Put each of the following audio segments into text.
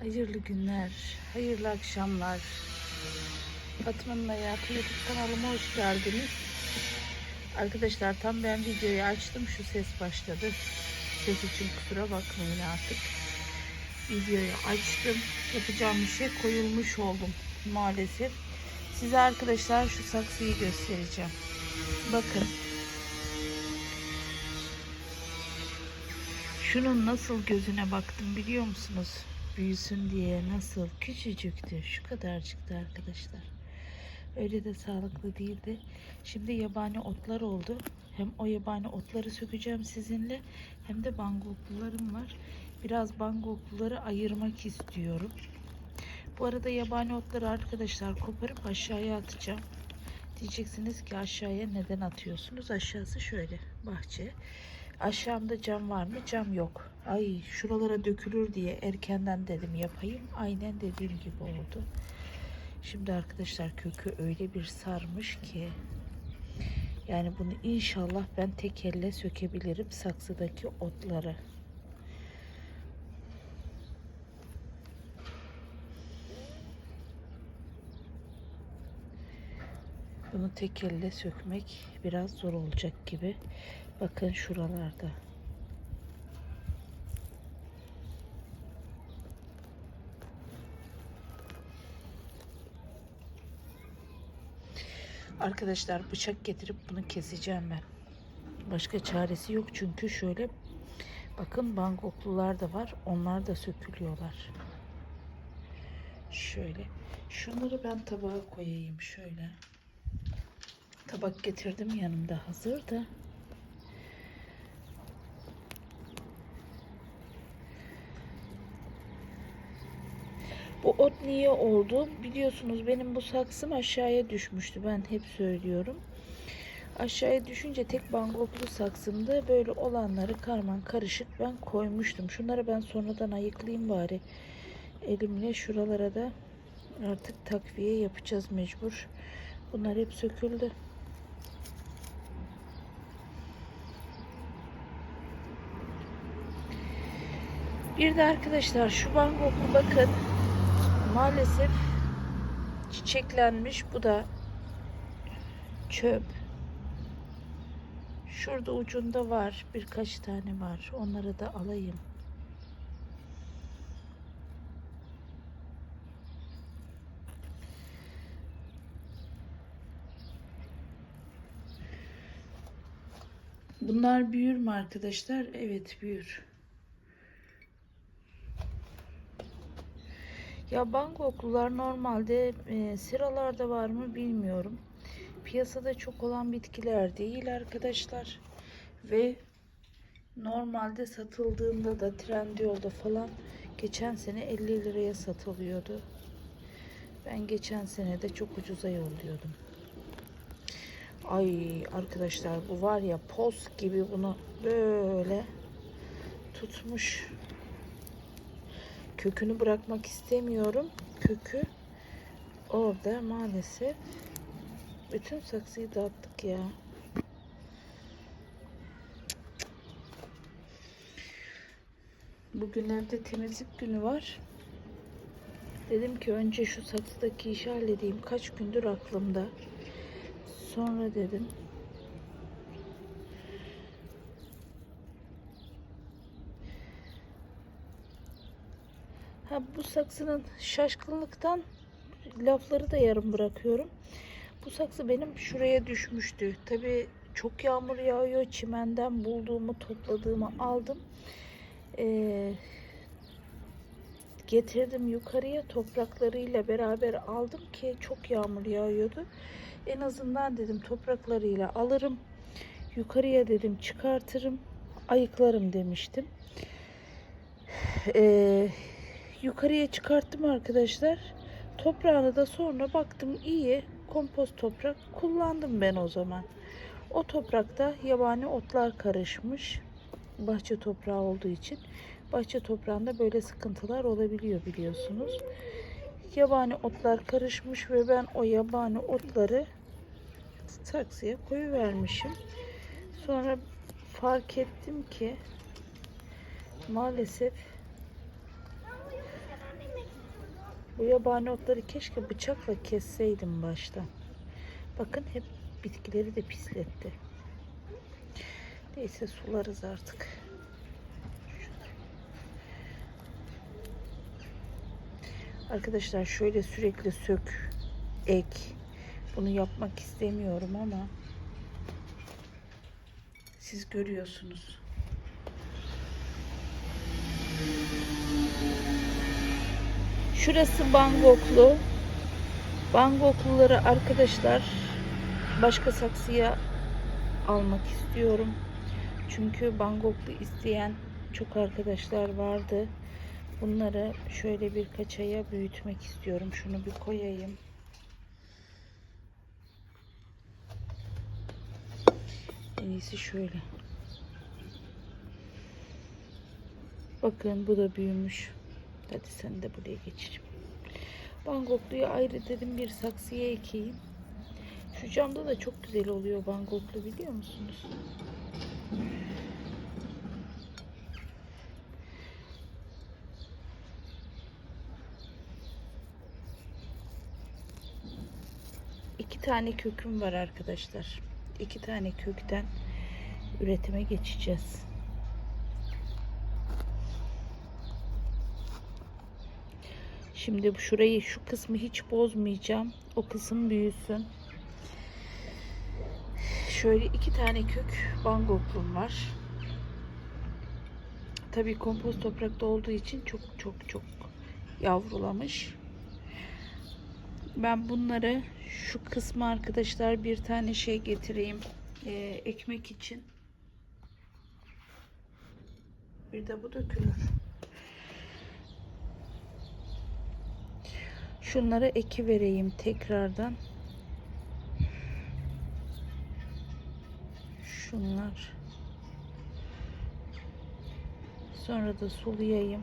Hayırlı günler, hayırlı akşamlar. Fatma'nın Hayatı YouTube kanalıma hoş geldiniz. Arkadaşlar tam ben videoyu açtım şu ses başladı. Ses için kusura bakmayın artık. Videoyu açtım. Yapacağım bir şey koyulmuş oldum maalesef. Size arkadaşlar şu saksıyı göstereceğim. Bakın. Şunun nasıl gözüne baktım biliyor musunuz? Büyüsün diye nasıl küçücüktü. Şu kadarcıktı arkadaşlar. Öyle de sağlıklı değildi. Şimdi yabani otlar oldu. Hem o yabani otları sökeceğim sizinle hem de bangoklularım var. Biraz bangokluları ayırmak istiyorum. Bu arada yabani otları arkadaşlar koparıp aşağıya atacağım. Diyeceksiniz ki aşağıya neden atıyorsunuz? Aşağısı şöyle bahçe. Aşağımda cam var mı? Cam yok. Ay şuralara dökülür diye erkenden dedim yapayım. Aynen dediğim gibi oldu. Şimdi arkadaşlar kökü öyle bir sarmış ki yani bunu inşallah ben tek elle sökebilirim saksıdaki otları. Bunu tek elle sökmek biraz zor olacak gibi. Bakın şuralarda. Arkadaşlar bıçak getirip bunu keseceğim ben. Başka çaresi yok çünkü şöyle bakın bangoklular da var. Onlar da sökülüyorlar. Şöyle. Şunları ben tabağa koyayım şöyle. Tabak getirdim yanımda hazır da. Bu ot niye oldu? Biliyorsunuz benim bu saksım aşağıya düşmüştü. Ben hep söylüyorum. Aşağıya düşünce tek bangoklu saksımda böyle olanları karman karışık ben koymuştum. Şunları ben sonradan ayıklayayım bari. Elimle şuralara da artık takviye yapacağız mecbur. Bunlar hep söküldü. Bir de arkadaşlar şu bangoklu bakın maalesef çiçeklenmiş. Bu da çöp. Şurada ucunda var. Birkaç tane var. Onları da alayım. Bunlar büyür mü arkadaşlar? Evet büyür. Ya bangoklular normalde e, sıralarda var mı bilmiyorum. Piyasada çok olan bitkiler değil arkadaşlar. Ve normalde satıldığında da Trendyol'da falan geçen sene 50 liraya satılıyordu. Ben geçen sene de çok ucuza yolluyordum. Ay arkadaşlar bu var ya poz gibi bunu böyle tutmuş kökünü bırakmak istemiyorum. Kökü orada maalesef bütün saksıyı dağıttık ya. Bugün evde temizlik günü var. Dedim ki önce şu saksıdaki işi halledeyim. Kaç gündür aklımda. Sonra dedim Bu saksının şaşkınlıktan lafları da yarım bırakıyorum. Bu saksı benim şuraya düşmüştü. Tabi çok yağmur yağıyor. Çimenden bulduğumu topladığımı aldım. Ee, getirdim yukarıya topraklarıyla beraber aldım ki çok yağmur yağıyordu. En azından dedim topraklarıyla alırım. Yukarıya dedim çıkartırım. Ayıklarım demiştim. Eee yukarıya çıkarttım arkadaşlar. Toprağını da sonra baktım iyi kompost toprak kullandım ben o zaman. O toprakta yabani otlar karışmış. Bahçe toprağı olduğu için. Bahçe toprağında böyle sıkıntılar olabiliyor biliyorsunuz. Yabani otlar karışmış ve ben o yabani otları saksıya koyu vermişim. Sonra fark ettim ki maalesef Bu yabani otları keşke bıçakla kesseydim baştan. Bakın hep bitkileri de pisletti. Neyse sularız artık. Arkadaşlar şöyle sürekli sök, ek. Bunu yapmak istemiyorum ama siz görüyorsunuz. Şurası Bangkoklu. Bangkokluları arkadaşlar başka saksıya almak istiyorum. Çünkü Bangkoklu isteyen çok arkadaşlar vardı. Bunları şöyle birkaç aya büyütmek istiyorum. Şunu bir koyayım. En iyisi şöyle. Bakın bu da büyümüş. Hadi sen de buraya geçireyim. Bangkoklu'yu ayrı dedim bir saksıya ekeyim. Şu camda da çok güzel oluyor Bangkoklu biliyor musunuz? İki tane köküm var arkadaşlar. İki tane kökten üretime geçeceğiz. Şimdi şurayı şu kısmı hiç bozmayacağım. O kısım büyüsün. Şöyle iki tane kök bangoklum var. Tabii kompost toprakta olduğu için çok çok çok yavrulamış. Ben bunları şu kısmı arkadaşlar bir tane şey getireyim e, ekmek için. Bir de bu dökülür. Şunları eki vereyim tekrardan. Şunlar. Sonra da sulayayım.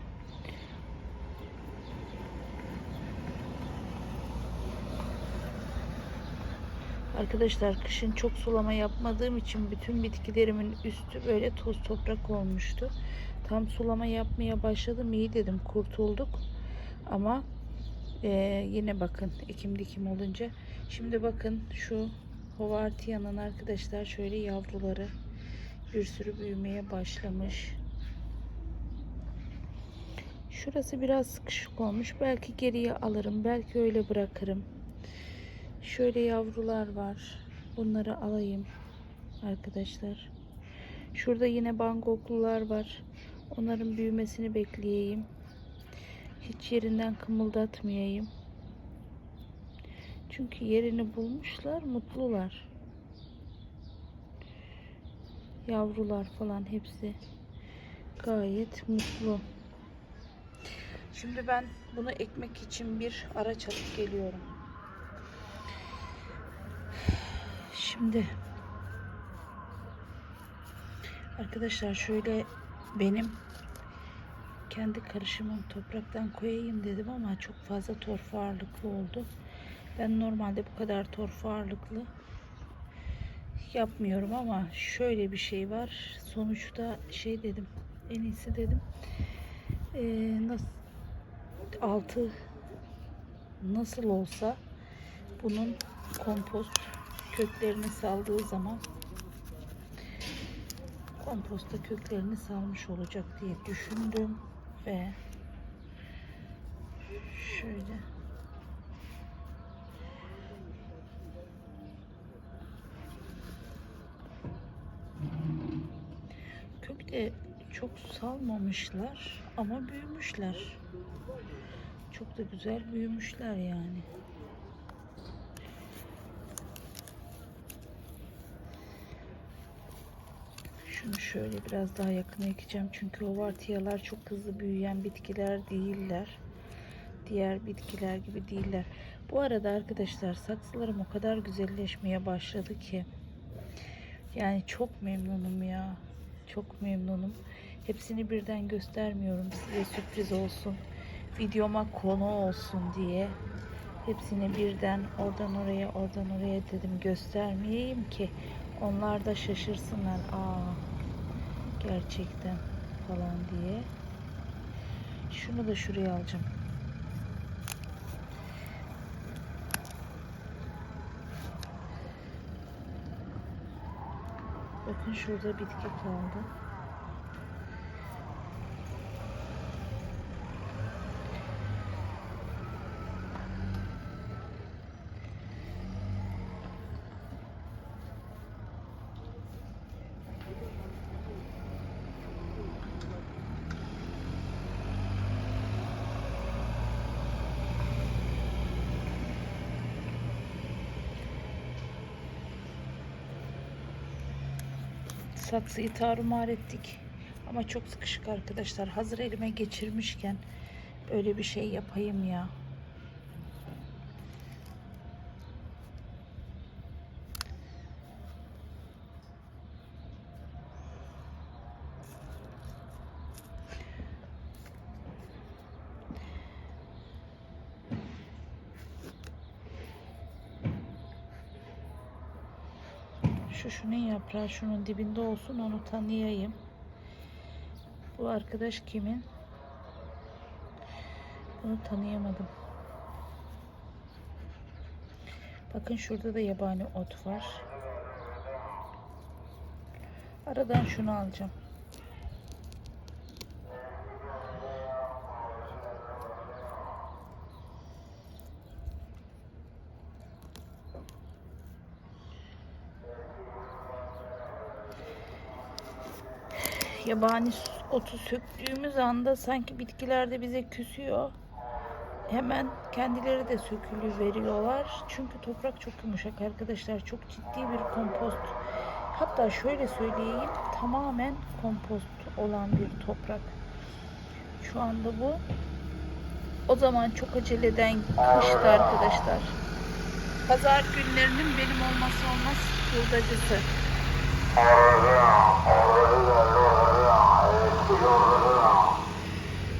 Arkadaşlar kışın çok sulama yapmadığım için bütün bitkilerimin üstü böyle toz toprak olmuştu. Tam sulama yapmaya başladım iyi dedim kurtulduk. Ama ee, yine bakın ekim dikim olunca. Şimdi bakın şu Hovartia'nın arkadaşlar şöyle yavruları bir sürü büyümeye başlamış. Şurası biraz sıkışık olmuş. Belki geriye alırım. Belki öyle bırakırım. Şöyle yavrular var. Bunları alayım arkadaşlar. Şurada yine bangoklular var. Onların büyümesini bekleyeyim. Hiç yerinden kımıldatmayayım. Çünkü yerini bulmuşlar, mutlular. Yavrular falan hepsi gayet mutlu. Şimdi ben bunu ekmek için bir araç alıp geliyorum. Şimdi arkadaşlar şöyle benim kendi karışımım topraktan koyayım dedim ama çok fazla torfu ağırlıklı oldu. Ben normalde bu kadar torfu ağırlıklı yapmıyorum ama şöyle bir şey var. Sonuçta şey dedim. En iyisi dedim. Ee, nasıl altı nasıl olsa bunun kompost köklerini saldığı zaman komposta köklerini salmış olacak diye düşündüm ve şöyle kökte çok salmamışlar ama büyümüşler. Çok da güzel büyümüşler yani. Şunu şöyle biraz daha yakına ekeceğim. Çünkü ovartiyalar çok hızlı büyüyen bitkiler değiller. Diğer bitkiler gibi değiller. Bu arada arkadaşlar saksılarım o kadar güzelleşmeye başladı ki. Yani çok memnunum ya. Çok memnunum. Hepsini birden göstermiyorum. Size sürpriz olsun. Videoma konu olsun diye. Hepsini birden oradan oraya oradan oraya dedim göstermeyeyim ki onlar da şaşırsınlar. Aa gerçekten falan diye. Şunu da şuraya alacağım. Bakın şurada bitki kaldı. Saksıyı tarumar ettik. Ama çok sıkışık arkadaşlar. Hazır elime geçirmişken öyle bir şey yapayım ya. Şu şunun yaprağı şunun dibinde olsun onu tanıyayım. Bu arkadaş kimin? Bunu tanıyamadım. Bakın şurada da yabani ot var. Aradan şunu alacağım. Yabani otu söktüğümüz anda sanki bitkiler de bize küsüyor. Hemen kendileri de sökülü veriyorlar. Çünkü toprak çok yumuşak arkadaşlar. Çok ciddi bir kompost. Hatta şöyle söyleyeyim tamamen kompost olan bir toprak. Şu anda bu. O zaman çok aceleden kıştı arkadaşlar. Pazar günlerinin benim olması olmaz hurdacısı.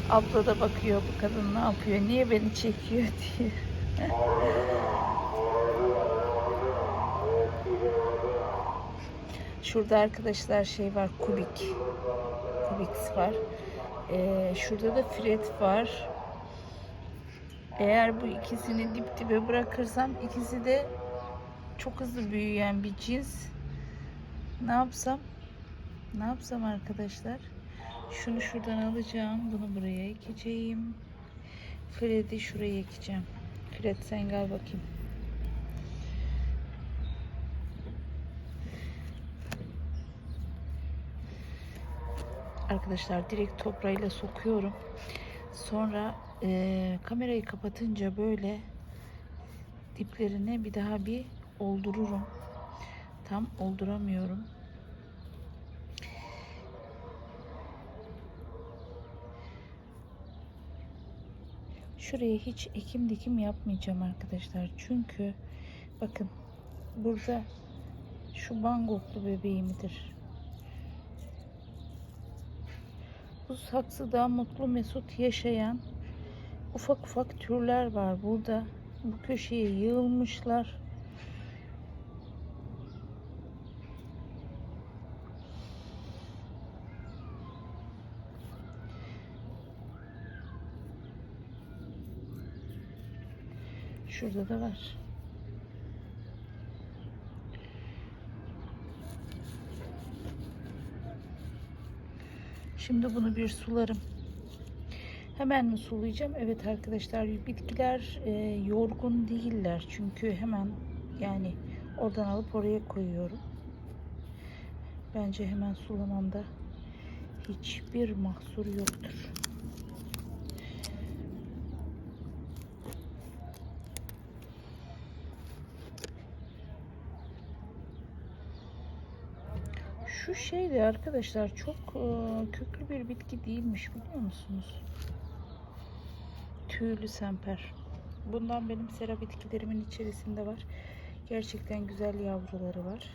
Abla da bakıyor bu kadın ne yapıyor, niye beni çekiyor diye. Şurada arkadaşlar şey var, kubik. Kubix var. Ee, şurada da fret var. Eğer bu ikisini dip dibe bırakırsam ikisi de çok hızlı büyüyen bir cins. Ne yapsam? Ne yapsam arkadaşlar? Şunu şuradan alacağım. Bunu buraya ekeceğim. Fred'i şuraya ekeceğim. Fred sen gel bakayım. Arkadaşlar direkt toprağıyla sokuyorum. Sonra eee, kamerayı kapatınca böyle diplerine bir daha bir oldururum. Tam olduramıyorum. Şuraya hiç ekim dikim yapmayacağım arkadaşlar. Çünkü bakın burada şu bangoklu bebeğimdir. Bu saksıda mutlu mesut yaşayan ufak ufak türler var burada. Bu köşeye yığılmışlar. Şurada da var. Şimdi bunu bir sularım. Hemen mi sulayacağım? Evet arkadaşlar bitkiler e, yorgun değiller. Çünkü hemen yani oradan alıp oraya koyuyorum. Bence hemen sulamamda hiçbir mahsur yoktur. Şu şey de arkadaşlar çok e, köklü bir bitki değilmiş biliyor musunuz? Tüylü semper. Bundan benim sera bitkilerimin içerisinde var. Gerçekten güzel yavruları var.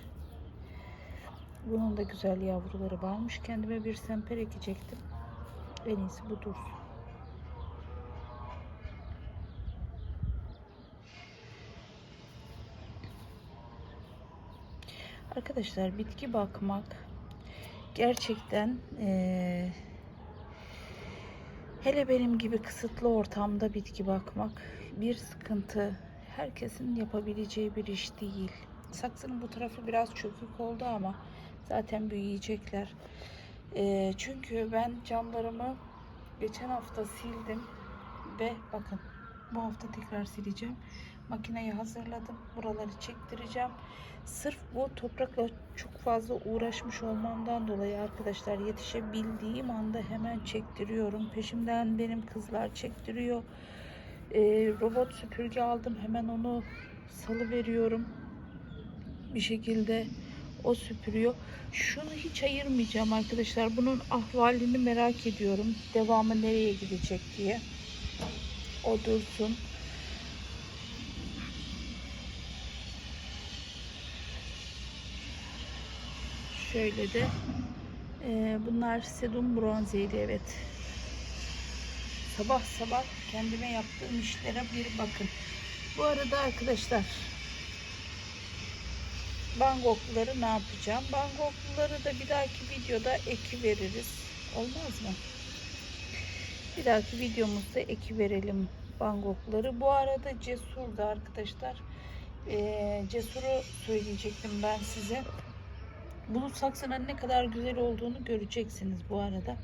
Bunun da güzel yavruları varmış. Kendime bir semper ekecektim. En iyisi bu dursun. Arkadaşlar bitki bakmak gerçekten eee, hele benim gibi kısıtlı ortamda bitki bakmak bir sıkıntı. Herkesin yapabileceği bir iş değil. Saksının bu tarafı biraz çökük oldu ama Zaten büyüyecekler. Ee, çünkü ben camlarımı geçen hafta sildim ve bakın bu hafta tekrar sileceğim. Makineyi hazırladım. Buraları çektireceğim. Sırf bu toprakla çok fazla uğraşmış olmamdan dolayı arkadaşlar yetişebildiğim anda hemen çektiriyorum. Peşimden benim kızlar çektiriyor. Ee, robot süpürge aldım. Hemen onu salı veriyorum. Bir şekilde o süpürüyor. Şunu hiç ayırmayacağım arkadaşlar. Bunun ahvalini merak ediyorum. Devamı nereye gidecek diye. O dursun. Şöyle de e, bunlar sedum bronzeydi evet. Sabah sabah kendime yaptığım işlere bir bakın. Bu arada arkadaşlar Bangokluları ne yapacağım? Bangokluları da bir dahaki videoda eki veririz. Olmaz mı? Bir dahaki videomuzda eki verelim Bangokları. Bu arada Cesur da arkadaşlar. Ee, Cesur'u söyleyecektim ben size. Bulut saksının ne kadar güzel olduğunu göreceksiniz bu arada.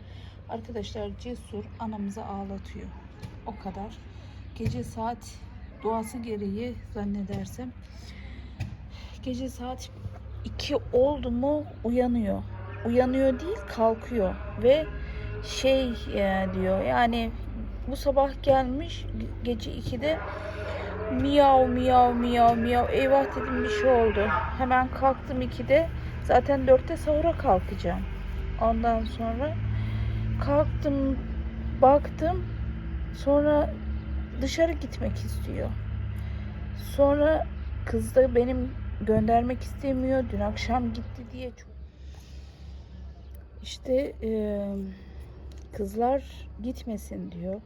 Arkadaşlar Cesur anamızı ağlatıyor. O kadar. Gece saat doğası gereği zannedersem gece saat 2 oldu mu uyanıyor. Uyanıyor değil kalkıyor ve şey e, diyor yani bu sabah gelmiş gece 2'de miyav miyav miyav miyav eyvah dedim bir şey oldu. Hemen kalktım 2'de zaten 4'te sahura kalkacağım. Ondan sonra kalktım baktım sonra dışarı gitmek istiyor. Sonra kız da benim göndermek istemiyor. Dün akşam gitti diye çok işte e, kızlar gitmesin diyor.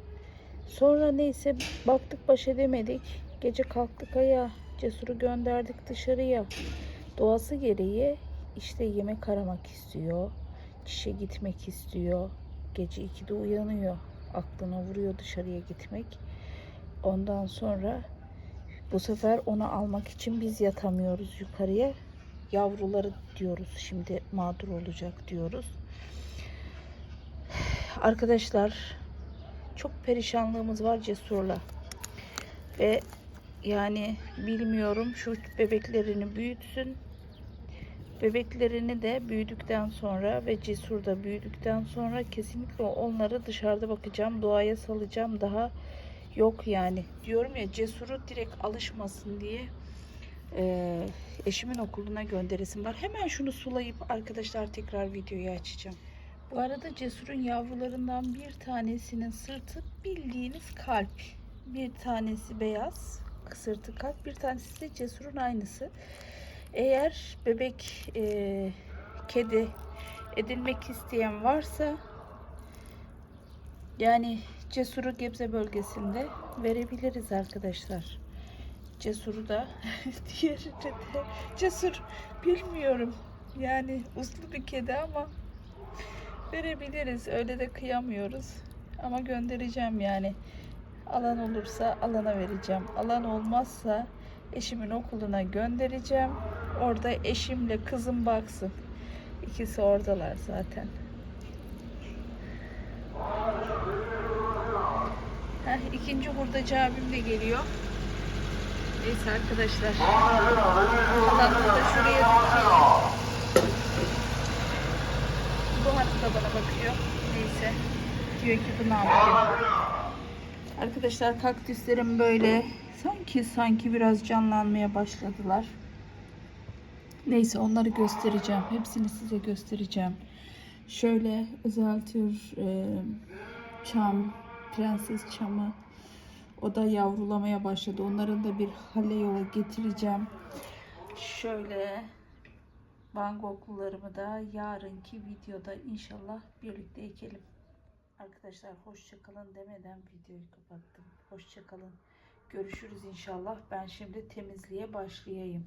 Sonra neyse baktık baş edemedik. Gece kalktık aya cesuru gönderdik dışarıya. Doğası gereği işte yemek aramak istiyor. Çişe gitmek istiyor. Gece 2'de uyanıyor. Aklına vuruyor dışarıya gitmek. Ondan sonra bu sefer onu almak için biz yatamıyoruz yukarıya. Yavruları diyoruz şimdi mağdur olacak diyoruz. Arkadaşlar çok perişanlığımız var Cesur'la. Ve yani bilmiyorum şu bebeklerini büyütsün. Bebeklerini de büyüdükten sonra ve Cesur da büyüdükten sonra kesinlikle onları dışarıda bakacağım. Doğaya salacağım. Daha yok yani. Diyorum ya Cesur'u direkt alışmasın diye e, eşimin okuluna gönderesim var. Hemen şunu sulayıp arkadaşlar tekrar videoyu açacağım. Bu arada Cesur'un yavrularından bir tanesinin sırtı bildiğiniz kalp. Bir tanesi beyaz, sırtı kalp. Bir tanesi de Cesur'un aynısı. Eğer bebek e, kedi edinmek isteyen varsa yani Cesur'u Gebze bölgesinde verebiliriz arkadaşlar. Cesur'u da diğerini de Cesur bilmiyorum. Yani uslu bir kedi ama verebiliriz. Öyle de kıyamıyoruz. Ama göndereceğim yani. Alan olursa alana vereceğim. Alan olmazsa eşimin okuluna göndereceğim. Orada eşimle kızım baksın. İkisi oradalar zaten. Heh, ikinci hurdacı abim de geliyor. Neyse arkadaşlar. Alanını da şuraya tutayım. Bu hatta bana bakıyor. Neyse. Diyor ki bu ne? Arkadaşlar kaktüslerim böyle sanki sanki biraz canlanmaya başladılar. Neyse onları göstereceğim. Hepsini size göstereceğim. Şöyle özel tür e, çam, prenses çamı. O da yavrulamaya başladı. Onların da bir hale yola getireceğim. Şöyle Bangoklularımı da yarınki videoda inşallah birlikte ekelim. Arkadaşlar hoşçakalın demeden videoyu kapattım. Hoşçakalın. Görüşürüz inşallah. Ben şimdi temizliğe başlayayım.